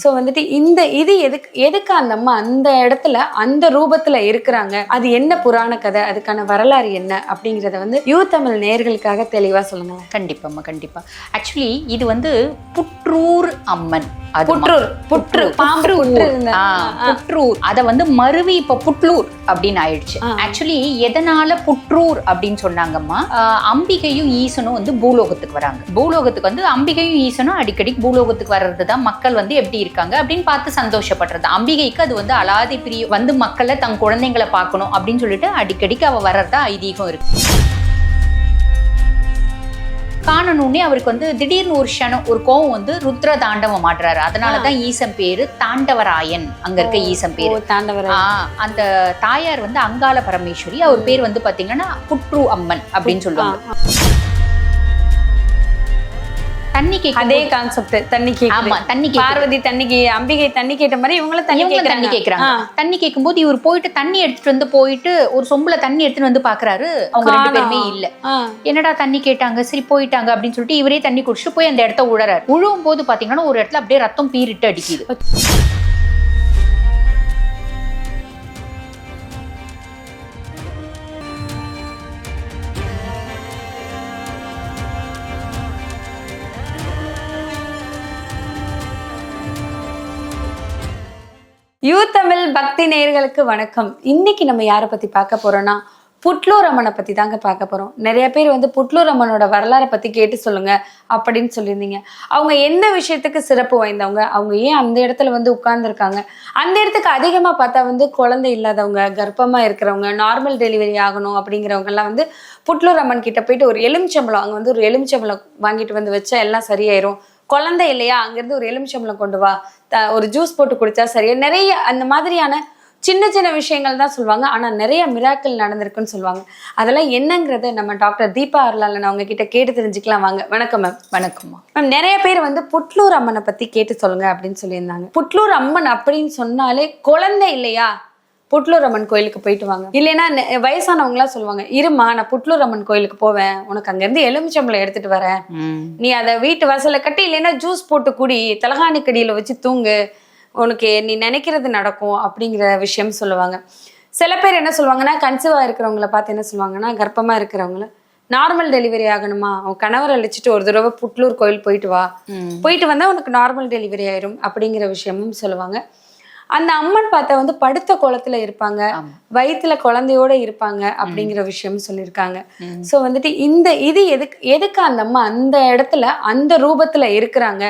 So வந்துட்டு இந்த இது எதுக்கு எதுக்கு அந்த அம்மா அந்த இடத்துல அந்த ரூபத்துல இருக்கிறாங்க? அது என்ன புராண கதை? அதுக்கான வரலாறு என்ன? அப்படிங்கறத வந்து யூ தமிழ் நேயர்களுக்காக தெளிவா சொல்லுங்க கண்டிப்பாம்மா கண்டிப்பா. ஆக்சுவலி இது வந்து புற்றூர் அம்மன். புற்றூர் புற்று பாம்பு புற்றூர். அத வந்து மருவி இப்ப புட்லூர் அப்படின்னு ஆயிடுச்சு. ஆக்சுவலி எதனால புற்றூர் அப்படின்னு சொன்னாங்கம்மா? அம்பிகையும் ஈசனும் வந்து பூலோகத்துக்கு வராங்க. பூலோகத்துக்கு வந்து அம்பிகையும் ஈசனும் அடிக்கடி பூலோகத்துக்கு வர்றது தான் மக்கள் வந்து எப்படி இருக்காங்க அப்படின்னு பார்த்து சந்தோஷப்படுறது. அம்பிகைக்கு அது வந்து அலாதி பிரிய வந்து மக்களை தன் குழந்தைங்களை பார்க்கணும் அப்படின்னு சொல்லிட்டு அடிக்கடிக்கு அவ வர்றதா ஐதீகம் இருக்கு. காணணுன்னே அவருக்கு வந்து திடீர்னு ஒரு க்ஷணம் ஒரு கோவம் வந்து ருத்ர தாண்டவம் ஆடுறாரு. அதனாலதான் ஈசன் பேரு தாண்டவராயன் அங்க இருக்க ஈசன் பேரு. அந்த தாயார் வந்து அங்காள பரமேஸ்வரி. அவர் பேர் வந்து பாத்தீங்கன்னா புற்று அம்மன் அப்படின்னு சொல்லுவாங்க. தண்ணி கேட்கும் அதே கான்செப்ட் தண்ணி ஆமா கேக்குது தண்ணி பார்வதி தண்ணிக்கு அம்பிகை தண்ணி கேட்ட மாதிரி இவங்களும் தண்ணி தண்ணி கேக்குறாங்க. தண்ணி கேட்கும்போது இவர் போயிட்டு தண்ணி எடுத்துட்டு வந்து போயிட்டு ஒரு சொம்புல தண்ணி எடுத்துட்டு வந்து பாக்குறாரு. அவங்க ரெண்டு பேருமே இல்ல. என்னடா தண்ணி கேட்டாங்க? சரி போயிட்டாங்க அப்படின்னு சொல்லிட்டு இவரே தண்ணி குடிச்சிட்டு போய் அந்த இடத்த உழறாரு. உழுவும் போது பாத்தீங்கன்னா ஒரு இடத்துல அப்படியே ரத்தம் பீரிட்டு அடிக்குது. யூ தமிழ் பக்தி நேயர்களுக்கு வணக்கம். இன்னைக்கு நம்ம யாரை பத்தி பார்க்க போறோம்னா புட்லூர் அம்மனை பத்தி தாங்க பார்க்க போறோம். நிறைய பேர் வந்து புட்லூர் அம்மனோட வரலாறை பத்தி கேட்டு சொல்லுங்க அப்படின்னு சொல்லியிருந்தீங்க. அவங்க எந்த விஷயத்துக்கு சிறப்பு வாய்ந்தவங்க? அவங்க ஏன் அந்த இடத்துல வந்து உட்கார்ந்துருக்காங்க? அந்த இடத்துக்கு அதிகமா பார்த்தா வந்து குழந்தை இல்லாதவங்க கர்ப்பமா இருக்கிறவங்க நார்மல் டெலிவரி ஆகணும் அப்படிங்கிறவங்க எல்லாம் வந்து புட்லூர் அம்மன் கிட்ட போயிட்டு ஒரு எலுமிச்சம்பழம் அங்க வந்து ஒரு எலுமிச்சம்பளம் வாங்கிட்டு வந்து வச்சா எல்லாம் சரியாயிரும். குழந்தை இல்லையா? அங்கிருந்து ஒரு எலுமிச்சம்பழம் கொண்டு வா. ஒரு ஜூஸ் போட்டு குடிச்சா சரியா நிறைய அந்த மாதிரியான சின்ன சின்ன விஷயங்கள் தான் சொல்லுவாங்க. ஆனா நிறைய மிராக்கள் நடந்திருக்குன்னு சொல்லுவாங்க. அதெல்லாம் என்னங்கிறத நம்ம டாக்டர் தீபா அருளாளன் அவங்க கிட்ட கேட்டு தெரிஞ்சுக்கலாம் வாங்க. வணக்கம் மேம். வணக்கம்மா. மேம் நிறைய பேர் வந்து புட்லூர் அம்மனை பத்தி கேட்டு சொல்லுங்க அப்படின்னு சொல்லியிருந்தாங்க. புட்லூர் அம்மன் அப்படின்னு சொன்னாலே குழந்தை இல்லையா? புட்லூர் அம்மன் கோயிலுக்கு போயிட்டு வாங்க. இல்லைன்னா வயசானவங்களாம் சொல்லுவாங்க இருமா நான் புட்லூர் அம்மன் கோயிலுக்கு போவேன். உனக்கு அங்கிருந்து எலுமிச்சம்பழம் எடுத்துட்டு வரேன். நீ அதை வீட்டு வாசல்ல கட்டி இல்லைன்னா ஜூஸ் போட்டு குடி தலகாணி கடியில வச்சு தூங்கு. உனக்கு நீ நினைக்கிறது நடக்கும் அப்படிங்கிற விஷயம் சொல்லுவாங்க. சில பேர் என்ன சொல்லுவாங்கன்னா கன்சீவா இருக்கிறவங்கள பார்த்து என்ன சொல்லுவாங்கன்னா கர்ப்பமா இருக்கிறவங்கள நார்மல் டெலிவரி ஆகணுமா? அவன் கணவரை அழைச்சிட்டு ஒரு தடவை புட்லூர் கோயில் போயிட்டு வா. போயிட்டு வந்தா உனக்கு நார்மல் டெலிவரி ஆயிரும் அப்படிங்கிற விஷயமும் சொல்லுவாங்க. அந்த அம்மன் பார்த்தா வந்து படுத்த கோலத்துல இருப்பாங்க. வயித்துல குழந்தையோட இருப்பாங்க அப்படிங்கிற விஷயம் சொல்லியிருக்காங்க. சோ வந்துட்டு இந்த இது எதுக்கு எதுக்கு அந்த அம்மா அந்த இடத்துல அந்த ரூபத்துல இருக்கிறாங்க?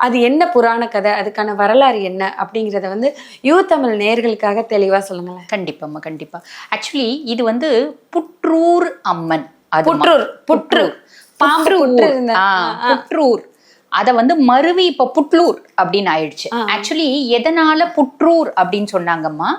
அது என்ன புராண கதை? அதுக்கான வரலாறு என்ன? அப்படிங்கறத வந்து யூ தமிழ் நேயர்களுக்காக தெளிவா சொல்லுங்களேன். கண்டிப்பாம்மா கண்டிப்பா. ஆக்சுவலி இது வந்து புற்றூர் அம்மன். புற்றூர் புற்று பாம்பு புற்று புற்றூர். அத வந்து மருவி இப்ப புட்லூர் அப்படின்னு ஆயிடுச்சு. ஆக்சுவலி எதனால புற்றூர் அப்படின்னு சொன்னாங்கம்மா?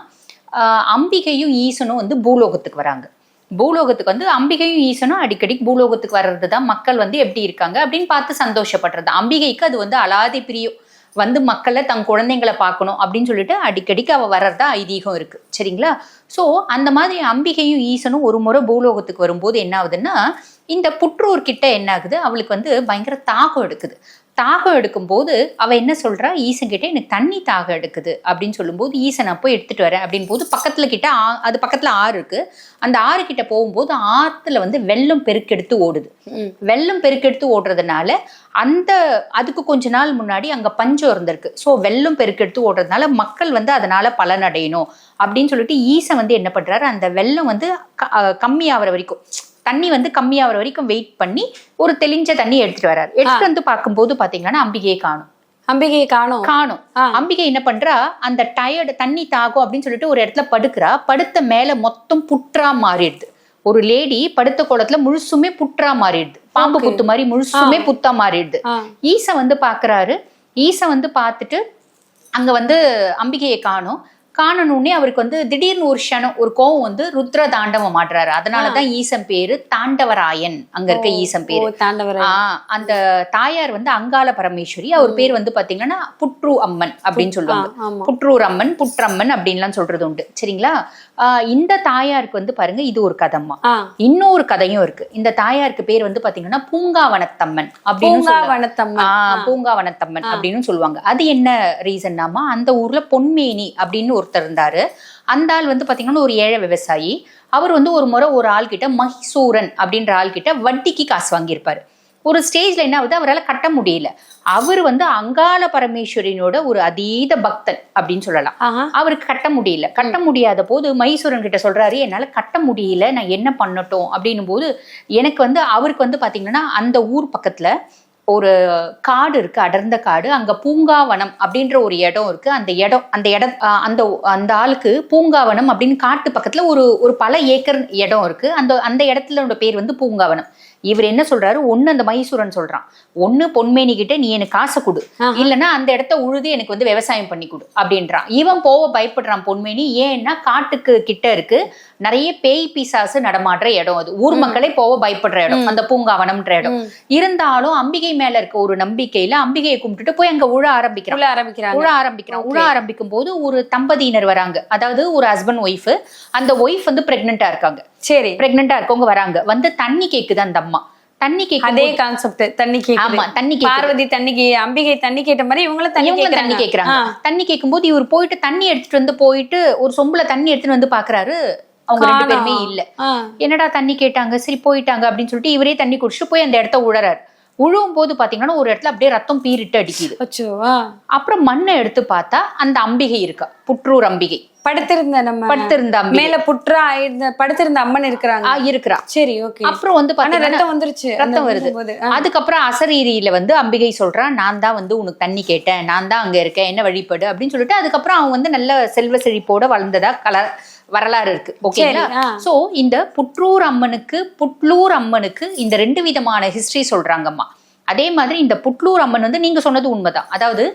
அம்பிகையும் ஈசனும் வந்து பூலோகத்துக்கு வராங்க. பூலோகத்துக்கு வந்து அம்பிகையும் ஈசனும் அடிக்கடி பூலோகத்துக்கு வர்றது தான் மக்கள் வந்து எப்படி இருக்காங்க அப்படின்னு பார்த்து சந்தோஷப்படுறது. அம்பிகைக்கு அது வந்து அலாதி பிரியம் வந்து மக்களை தன் குழந்தைங்களை பார்க்கணும் அப்படின்னு சொல்லிட்டு அடிக்கடிக்கு அவ வர்றதா ஐதீகம் இருக்கு. சரிங்களா? ஸோ அந்த மாதிரி அம்பிகையும் ஈசனும் ஒரு முறை பூலோகத்துக்கு வரும்போது என்ன ஆகுதுன்னா இந்த புற்றூர் கிட்ட என்ன ஆகுது? அவளுக்கு வந்து பயங்கர தாகம் எடுக்குது. தாகம் எடுக்கும்போது அவ என்ன சொல்றா? ஈசன் கிட்ட எனக்கு தண்ணி தாகம் எடுக்குது அப்படின்னு சொல்லும்போது ஈசன் அப்போ எடுத்துட்டு வரேன் அப்படின்னு போது பக்கத்துல கிட்ட ஆ- அது பக்கத்துல ஆறு இருக்கு. அந்த ஆறு கிட்ட போகும்போது ஆத்துல வந்து வெள்ளம் பெருக்கெடுத்து ஓடுது. வெள்ளம் பெருக்கெடுத்து ஓடுறதுனால அந்த அதுக்கு கொஞ்ச நாள் முன்னாடி அங்க பஞ்சம் இருந்திருக்கு. ஸோ வெள்ளம் பெருக்கெடுத்து ஓடுறதுனால மக்கள் வந்து அதனால பலனடையணும் அப்படின்னு சொல்லிட்டு ஈசன் வந்து என்ன பண்றாரு? அந்த வெள்ளம் வந்து க- அஹ் கம்மியாகிற வரைக்கும் தண்ணி வந்து கம்மியாகிற வரைக்கும் வெயிட் பண்ணி ஒரு தெளிஞ்ச தண்ணி எடுத்துட்டு வர்றாரு எடுத்துட்டு வந்து பார்க்கும்போது பாத்தீங்கன்னா அம்பிகையை காணும். அம்பிகையை காணோம். காணும். அம்பிகை என்ன பண்றா? அந்த டயர்டு தண்ணி தாகும் அப்படின்னு சொல்லிட்டு ஒரு இடத்துல படுக்கிறா. படுத்த மேல மொத்தம் புற்றா மாறிடுது. ஒரு லேடி படுத்த கோலத்துல முழுசுமே புற்றா மாறிடுது. பாம்பு. புத்து மாதிரி முழுசுமே புத்தா மாறிடுது. ஆ. ஈசன் வந்து பாக்குறாரு ஈசன் வந்து பார்த்துட்டு அங்க வந்து அம்பிகையை காணும். காணணுன்னே அவருக்கு வந்து திடீர்னு ஒரு க்ஷணம் ஒரு கோவம் வந்து ருத்ர தாண்டவம் ஆடுறாரு அதனாலதான் ஈசன் பேரு தாண்டவராயன் அங்க இருக்க ஈசன் ஓ பேரு அந்த தாயார் வந்து அங்காள பரமேஸ்வரி. அவர் பேர் வந்து பாத்தீங்கன்னா புற்று அம்மன் அப்படின்னு சொல்லுவாங்க. புற்றூர் அம்மன் புற்றம்மன் அப்படின்லாம் சொல்றது உண்டு. சரிங்களா? இந்த தாயாருக்கு வந்து பாருங்க இது ஒரு கதம்மா. இன்னொரு கதையும் இருக்கு. இந்த தாயாருக்கு பேர் வந்து பாத்தீங்கன்னா பூங்காவனத்தம்மன் அப்படின்னு பூங்காவனத்தம்மன். அப்படின்னு சொல்லுவாங்க. அது என்ன ரீசன்னாமா அந்த ஊர்ல பொன்மேனி அப்படின்னு ஒருத்தர் இருந்தாரு. அந்த ஆள் வந்து பாத்தீங்கன்னா ஒரு ஏழை விவசாயி. அவர் வந்து ஒரு முறை ஒரு ஆள் கிட்ட மஹிசூரன் அப்படின்ற ஆள் கிட்ட வட்டிக்கு காசு வாங்கியிருப்பாரு. ஒரு ஸ்டேஜ்ல என்ன ஆகுது? அவரால் கட்ட முடியல. அவர் வந்து அங்காள பரமேஸ்வரினோட ஒரு அதீத பக்தன் அப்படின்னு சொல்லலாம். அவருக்கு கட்ட முடியல. கட்ட முடியாத போது மைசூரன் கிட்ட சொல்றாரு என்னால கட்ட முடியல. நான் என்ன பண்ணட்டும்? அப்படின்னும் போது எனக்கு வந்து அவருக்கு வந்து பாத்தீங்கன்னா அந்த ஊர் பக்கத்துல ஒரு காடு இருக்கு அடர்ந்த காடு. அங்க பூங்காவனம் அப்படின்ற ஒரு இடம் இருக்கு. அந்த இடம் அந்த இடம் அந்த அந்த ஆளுக்கு பூங்காவனம் அப்படின்னு காட்டு பக்கத்துல ஒரு ஒரு பல ஏக்கர் இடம் இருக்கு. அந்த அந்த இடத்துல பேர் வந்து பூங்காவனம். இவர் என்ன சொல்றாரு? ஒண்ணு அந்த மைசூரன் சொல்றான். ஒண்ணு பொன்மேனி கிட்ட நீ எனக்கு காசை கொடு. இல்லைன்னா அந்த இடத்த உழுது எனக்கு வந்து விவசாயம் பண்ணி கொடு அப்படின்றான். இவன் போக பயப்படுறான் பொன்மேனி. ஏன்னா காட்டுக்கு கிட்ட இருக்கு. நிறைய பேய் பிசாசு நடமாடுற இடம் அது. ஊர் மக்களே போக பயப்படுற இடம். அந்த பூங்காவனம்ன்ற இடம். இருந்தாலும் அம்பிகை மேல இருக்க ஒரு நம்பிக்கையில அம்பிகையை கும்பிட்டுட்டு போய் அங்க உழ ஆரம்பிக்கிறான். உள்ள ஆரம்பிக்கிறாங்க. உழ ஆரம்பிக்கிறான். உழ ஆரம்பிக்கும் போது ஒரு தம்பதியினர் வராங்க. அதாவது ஒரு ஹஸ்பண்ட் ஒய்ஃப் அந்த ஒய்ஃப் வந்து பிரெக்னெண்டா இருக்காங்க. சரி. பிரெக்னெண்டா இருக்கவங்க வராங்க. வந்து தண்ணி கேக்குது அந்த அம்மா. தண்ணி கேக்கு அதே கான்செப்ட் தண்ணி கேக்குது. ஆமா தண்ணி கேக்குது. பார்வதி தண்ணி கே- அம்பிகை தண்ணி கேட்ட மாதிரி இவங்களும் தண்ணி இவங்களும் தண்ணி கேக்குறாங்க. கேக்குறாங்க தண்ணி கேட்கும்போது இவர் போயிட்டு தண்ணி எடுத்துட்டு வந்து போயிட்டு ஒரு சொம்புல தண்ணி எடுத்துட்டு வந்து பாக்குறாரு. அவங்க ரெண்டு பேருமே இல்ல. என்னடா தண்ணி கேட்டாங்க? சரி போயிட்டாங்க அப்படின்னு சொல்லிட்டு இவரே தண்ணி குடிச்சிட்டு போய் அந்த இடத்த உழறாரு. உழுவும் போது பாத்தீங்கன்னா ஒரு இடத்துல அப்படியே ரத்தம் பீரிட்டு அடிக்குது. அப்புறம் மண்ணை எடுத்து பார்த்தா அந்த அம்பிகை இருக்கா. புற்றூர் அம்பிகை. படுத்திருந்த நம்ம படுத்திருந்த மேல புற்றா ஆயிருந்த படுத்திருந்த அம்மன் இருக்கிறாங்க. இருக்கிறா. சரி ஓகே அப்புறம் வந்து ரத்தம் வந்துருச்சு. ரத்தம் வருது. அதுக்கப்புறம் அசரீரியில வந்து அம்பிகை சொல்றா நான் தான் வந்து உனக்கு தண்ணி கேட்டேன். நான் தான் அங்க இருக்கேன். என்ன வழிபடு? அப்படின்னு சொல்லிட்டு அதுக்கப்புறம் அவன் வந்து நல்ல செல்வ செழிப்போட வளர்ந்ததா கல வரலாறு இருக்கு. ஓகேங்களா. சோ இந்த புற்றூர் அம்மனுக்கு புட்லூர் அம்மனுக்கு இந்த ரெண்டு விதமான ஹிஸ்டரி சொல்றாங்கம்மா. அதே மாதிரி இந்த புட்லூர் அம்மன் வந்து நீங்க சொன்னது உண்மைதான். அதாவது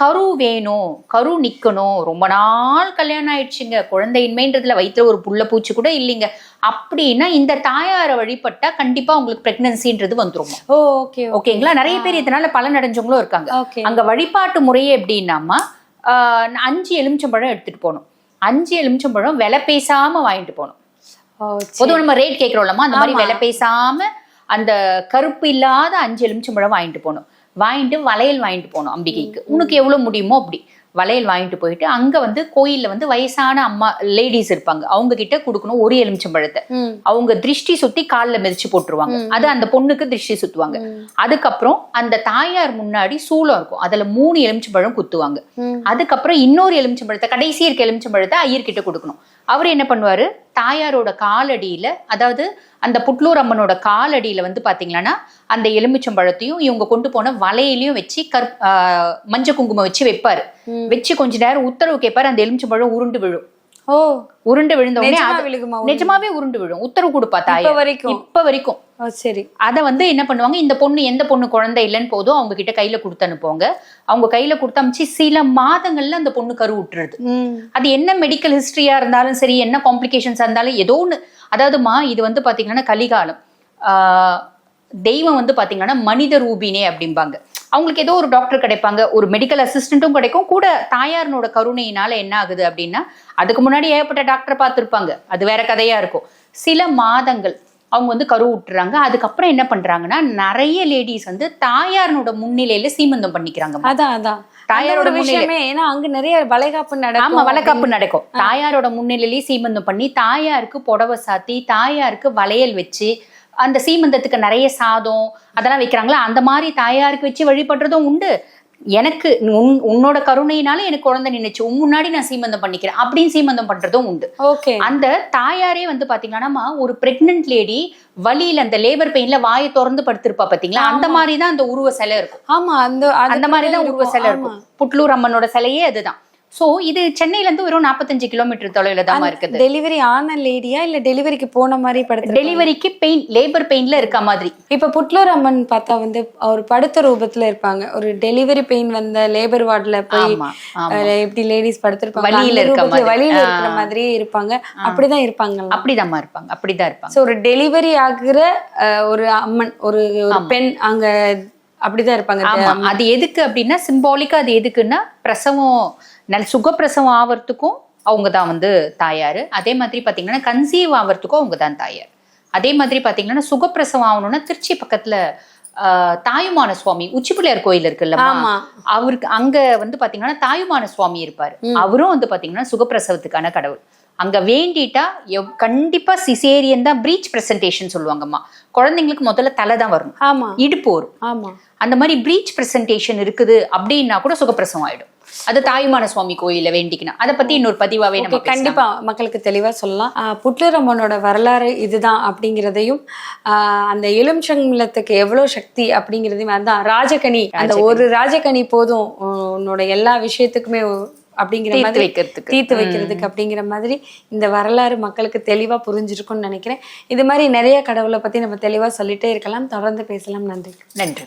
கரு வேணும் கரு நிக்கணும். ரொம்ப நாள் கல்யாணம் ஆயிடுச்சுங்க. குழந்தையின்மைன்றதுல வயிற்றுல ஒரு புள்ள பூச்சி கூட இல்லைங்க. அப்படின்னா இந்த தாயாரை வழிபட்டா கண்டிப்பா உங்களுக்கு பிரெக்னன்சின்றது வந்துரும்? Okay okay. ஓகேங்களா? நிறைய பேர் இதனால பலன் அடைஞ்சவங்களும் இருக்காங்க அங்க வழிபாட்டு முறையே எப்படின்னாமா அஞ்சு எலுமிச்சம்பழம் எடுத்துட்டு போகணும். அஞ்சு எலுமிச்சம்பழம் விலை பேசாம வாங்கிட்டு போகணும். ஓ சரி. பொதுவா நம்ம ரேட் கேட்கிறோம்லமா அந்த மாதிரி. விலை பேசாம அந்த கருப்பு இல்லாத அஞ்சு எலுமிச்சம்பழம் வாங்கிட்டு போகணும். வாங்கிட்டு வளையல் வாங்கிட்டு போகணும் அம்பிகைக்கு. உனக்கு எவ்வளவு முடியுமோ அப்படி. வளையல் வாங்கிட்டு போயிட்டு அங்க வந்து கோயில்ல வந்து வயசான அம்மா லேடிஸ் இருப்பாங்க. அவங்க கிட்ட கொடுக்கணும் ஒரு எலுமிச்சம்பழத்தை. அவங்க திருஷ்டி சுத்தி கால்ல மிதிச்சு போட்டுருவாங்க. அது அந்த பொண்ணுக்கு திருஷ்டி சுத்துவாங்க. அதுக்கப்புறம் அந்த தாயார் முன்னாடி சூளம் இருக்கும். அதுல மூணு எலுமிச்சம்பழம் குத்துவாங்க. அதுக்கப்புறம் இன்னொரு எலுமிச்சம்பழத்தை கடைசி இருக்க எலுமிச்சம்பழத்தை ஐயர்கிட்ட கொடுக்கணும். அவர் என்ன பண்ணுவாரு? தாயாரோட காலடியில அதாவது அந்த புட்லூர் அம்மனோட காலடியில வந்து பாத்தீங்கன்னா அந்த எலுமிச்சம்பழத்தையும் இவங்க கொண்டு போன வலையிலையும் வச்சு கற் ஆஹ் மஞ்ச குங்குமம் வச்சு வைப்பாரு. வச்சு கொஞ்ச நேரம் உத்தரவு கேட்பாரு அந்த எலுமிச்சம்பழம் உருண்டு விழும். ஓ. உருண்டு விழுந்த உடனே நிஜமாவே உருண்டு விழும். உத்தரவு கொடுப்பா வரைக்கும்? இப்ப வரைக்கும். சரி. அதை வந்து என்ன பண்ணுவாங்க இந்த பொண்ணு எந்த பொண்ணு குழந்தை இல்லைன்னு போதும் அவங்க கிட்ட கையில கொடுத்து அனுப்புவாங்க. அவங்க கையில கொடுத்து சில மாதங்கள்ல அந்த பொண்ணு கரு விட்டுருது ம். அது என்ன மெடிக்கல் ஹிஸ்டரியா இருந்தாலும் சரி என்ன காம்ப்ளிகேஷன்ஸா இருந்தாலும் ஏதோ ஒண்ணு. அதாவதுமா இது வந்து பாத்தீங்கன்னா கலிகாலம். தெய்வம் வந்து பாத்தீங்கன்னா மனித ரூபினே அப்படிம்பாங்க. அவங்களுக்கு ஏதோ ஒரு டாக்டர் கிடைப்பாங்க ஒரு மெடிக்கல் அசிஸ்டண்ட்டும் கிடைக்கும். கூட தாயாரனோட கருணையினால என்ன ஆகுது அப்படின்னா அதுக்கு முன்னாடி ஏகப்பட்ட டாக்டர் பார்த்துருப்பாங்க. அது வேற கதையா இருக்கும். சில மாதங்கள் அவங்க வந்து கரு விட்டுறாங்க அதுக்கப்புறம் என்ன பண்றாங்கன்னா நிறைய லேடிஸ் வந்து தாயாரனோட முன்னிலையில சீமந்தம் பண்ணிக்கிறாங்க. அதான் அதான். தாயாரோட விஷயமே ஏன்னா அங்க நிறைய வளைகாப்பு ஆமா நடக்கும் வளைகாப்பு நடக்கும். தாயாரோட முன்னிலையிலேயே சீமந்தம் பண்ணி தாயாருக்கு புடவை சாத்தி தாயாருக்கு வளையல் வச்சு அந்த சீமந்தத்துக்கு நிறைய சாதம் அதெல்லாம் வைக்கிறாங்களா? அந்த மாதிரி தாயாருக்கு வச்சு வழிபடுறதும் உண்டு. எனக்கு உன் உன்னோட கருணையினால எனக்கு குழந்தை நின்னுச்சு. உன் முன்னாடி நான் சீமந்தம் பண்ணிக்கிறேன். அப்படின்னு சீமந்தம் பண்றதும் உண்டு. ஓகே. அந்த தாயாரே வந்து பாத்தீங்கன்னா ஒரு பிரெக்னன்ட் லேடி வலியில அந்த லேபர் பெயின்ல வாயை திறந்து படுத்திருப்பா பாத்தீங்களா? அந்த மாதிரி தான் அந்த உருவ சிலை இருக்கும். ஆமா அந்த அந்த மாதிரி தான் உருவ சிலை. இருக்கும். புட்லூர் அம்மனோட சிலையே அதுதான். சோ இது சென்னையில இருந்து வெறும் நாற்பத்தஞ்சு கிலோமீட்டர் தொலைவில் தான் இருக்குது. டெலிவரி ஆன லேடியா இல்ல டெலிவரிக்கு போன மாதிரி படுத்து டெலிவரிக்கு பெயின் லேபர் பெயின்ல இருக்க மாதிரி. இப்ப புட்லூர் அம்மன் பார்த்தா வந்து ஒரு படுத்த ரூபத்துல இருப்பாங்க. ஒரு டெலிவரி பெயின் வந்த லேபர் வார்டுல போய் எப்படி லேடிஸ் படுத்திருப்பாங்க அந்த இருக்க ஆ. இருக்கிற மாதிரியே இருப்பாங்க. அப்படிதான் இருப்பாங்க அப்படிதாம்மா இருப்பாங்க அப்படிதான் இருப்பாங்க. சோ ஒரு டெலிவரி ஆகுற ஒரு அம்மன் ஒரு பெண் அங்க அப்படிதான் இருப்பாங்க. அது எதுக்கு அப்படின்னா சிம்பாலிக்கா அது எதுக்குன்னா பிரசவம் நல்ல சுகப்பிரசவம் ஆவறதுக்கும் அவங்க தான் வந்து தாயாரு. அதே மாதிரி பாத்தீங்கன்னா கன்சீவ் ஆவறதுக்கும் அவங்க தான் தாயார். அதே மாதிரி பாத்தீங்கன்னா சுகப்பிரசவம் ஆகணும்னா திருச்சி பக்கத்துல தாயுமான சுவாமி உச்சிப்பிள்ளையார் கோயில் இருக்குல்ல அவருக்கு அங்க வந்து பாத்தீங்கன்னா தாயுமான சுவாமி இருப்பாரு. அவரும் வந்து பாத்தீங்கன்னா சுகப்பிரசவத்துக்கான கடவுள். அங்க வேண்டிட்டா கண்டிப்பா சிசேரியன் தான் பிரீச் பிரசன்டேஷன் சொல்லுவாங்கம்மா. குழந்தைங்களுக்கு முதல்ல தலை தான் வரணும். ஆமா. இடுப்பு வரும் ஆமா. அந்த மாதிரி பிரீச் பிரசன்டேஷன் இருக்குது அப்படின்னா கூட சுகப்பிரசவம் ஆயிடும். அது தாயுமான சுவாமி கோயில வேண்டிக்கணும். அதை பத்தி இன்னொரு பதிவாவே நம்ம கண்டிப்பா மக்களுக்கு தெளிவா சொல்லலாம். அம்மனோட வரலாறு இதுதான் அப்படிங்கிறதையும் ஆஹ் அந்த எலுமிச்சங்கலத்துக்கு எவ்வளவு சக்தி அப்படிங்கிறதையும் அதான் ராஜகனி அந்த ஒரு ராஜகனி போதும் உன்னோட எல்லா விஷயத்துக்குமே அப்படிங்கிற மாதிரி வைக்கிறதுக்கு. தீர்த்து வைக்கிறதுக்கு அப்படிங்கிற மாதிரி இந்த வரலாறு மக்களுக்கு தெளிவா புரிஞ்சிருக்கும்னு நினைக்கிறேன். இது மாதிரி நிறைய கடவுளை பத்தி நம்ம தெளிவா சொல்லிட்டே இருக்கலாம். தொடர்ந்து பேசலாம். நன்றி. நன்றி.